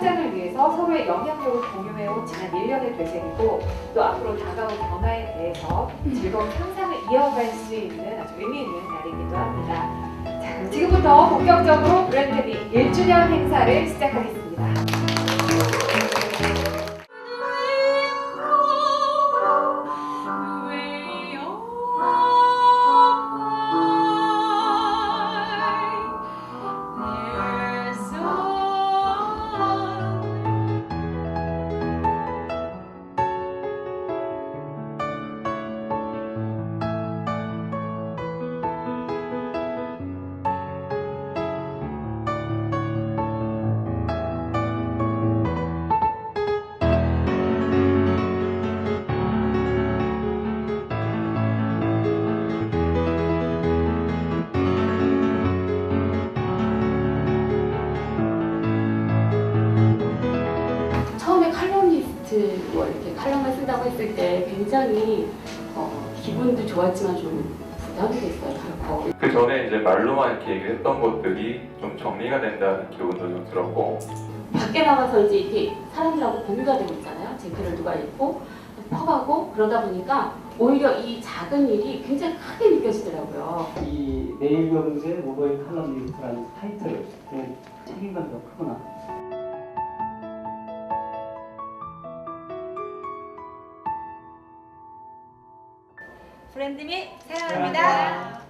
성장을 위해서 서로의 영향력을 공유해온 지난 1년의 되새기고 또 앞으로 다가올 변화에 대해서 즐거운 상상을 이어갈 수 있는 아주 의미 있는 날이기도 합니다. 자, 지금부터 본격적으로 브랜드미 1주년 행사를 시작하겠습니다. 칼럼니스트 뭐 이렇게 칼럼을 쓴다고 했을 때 굉장히 어, 기분도 좋았지만 좀 부담이 됐어요. 더. 그 전에 이제 말로만 이렇게 얘기를 했던 것들이 좀 정리가 된다는 기분도 좀 들었고 밖에 나가서 이제 이렇게 사람들하고 공유가 되고 있잖아요. 제 글을 누가 읽고 퍼가고 그러다 보니까 오히려 이 작은 일이 굉장히 크게 느껴지더라고요. 이 내일 경제 모바일 칼럼니스트라는 타이틀 그 책임감이 더 크구나. 브랜드미 사랑합니다. 사랑합니다.